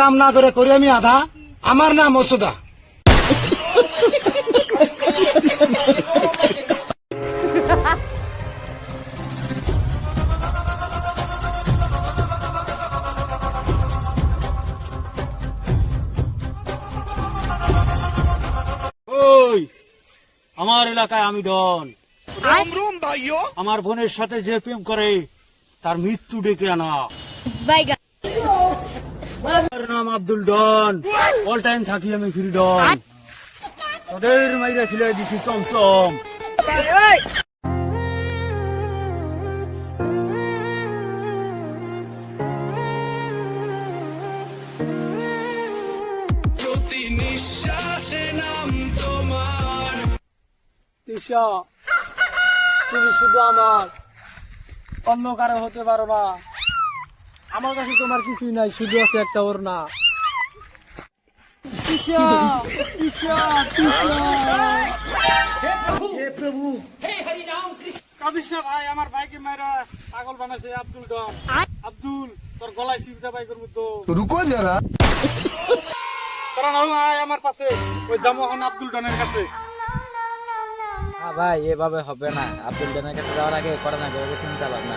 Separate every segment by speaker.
Speaker 1: কাম না করে করি আমি আধা। আমার নাম
Speaker 2: ওই আমার এলাকায় আমি ডন। আমার বোনের সাথে যে প্রেম করে তার মৃত্যু ডেকে আনা। আমার নাম আব্দুল ডন। অল টাইম থাকি আমি ফ্রি ডন। তোদের মাইরা খিলাই দিছি চমচম।
Speaker 3: তিশা তুমি শুধু আমার। অন্য কারও হতে পারো না। আমার কাছে তোমার কিছুই নাই শুধু আছে একটা ওর না
Speaker 2: ভাই আমার ভাইকে মাইরা পাগল বানাইছে আব্দুল আব্দুল তোর গলায় সিবিটা বাইকের মতো
Speaker 1: রুকো যারা।
Speaker 2: তোরা না আয় আমার পাশে ওই জামোহন আব্দুল ডনের কাছে।
Speaker 3: হ্যাঁ ভাই এভাবে হবে না। আব্দুল জানের কাছে যাওয়ার আগে করে না চিন্তা ভাবনা।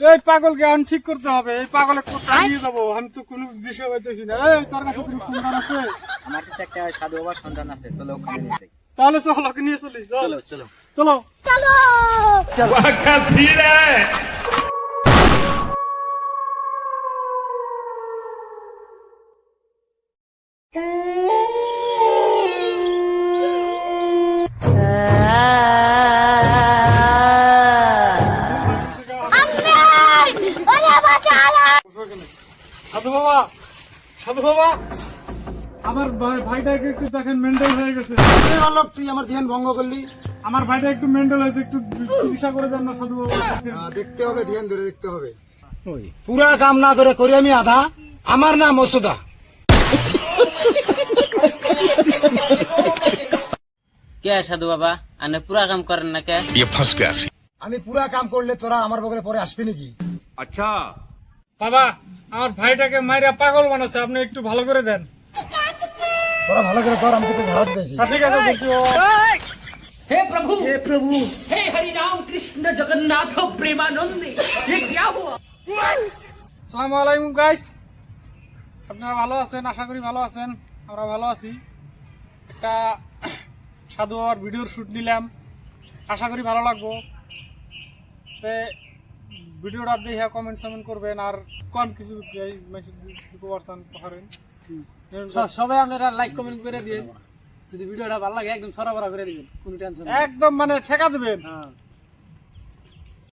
Speaker 2: এই পাগলকে এখন ঠিক করতে হবে এই পাগলে কোথায় নিয়ে যাব? আমি তো কোনো দিশা পাইতেছি না। এই তোর কাছে কোনো সন্তান আছে?
Speaker 3: আমার কাছে একটা সাধু বাবার সন্তান আছে চলো ওখানে নিয়ে যাই।
Speaker 2: তাহলে চলো ওকে নিয়ে চলি। চলো
Speaker 3: চলো।
Speaker 2: চলো। সাধু বাবা
Speaker 1: ধ্যান ভঙ্গ করলি
Speaker 2: আমার ভাইটা একটু হয়েছে একটু করে সাধু বাবা।
Speaker 1: দেখতে হবে ধ্যান ধরে দেখতে হবে পুরা কাম না করে করি আমি আধা। আমার নাম ওষুধা।
Speaker 4: কে সাধু বাবা? আনে পুরা কাম করেন না কে?
Speaker 5: ইয়ে
Speaker 1: আমি পুরা কাম করলে তোরা আমার বগলে পরে আসবি নাকি?
Speaker 2: বাবা আমার ভাইটাকে মাইরা পাগল বানাচ্ছে আপনি একটু ভালো করে দেন।
Speaker 1: তোরা ভালো করে কর আমি তোকে ঝাড় দিয়েছি
Speaker 2: হ্যাঁ, ঠিক আছে বলছি বাবা। আসসালামু আলাইকুম গাইস আপনারা ভালো আছেন? আশা করি ভালো আছেন। আমরা ভালো আছি। একটা সাধু আর ভিডিওর শ্যুট নিলাম। আশা করি ভালো লাগবো। তে ভিডিওটা দেখে কমেন্ট সমেন্ট করবেন আর কম কিছু পারেন।
Speaker 3: সবাই আপনারা লাইক কমেন্ট করে দিয়ে যদি ভিডিওটা ভালো লাগে একদম সরাবরা করে দিবেন। কোনো টেনশন
Speaker 2: একদম মানে ঠেকা দিবেন।
Speaker 3: হ্যাঁ।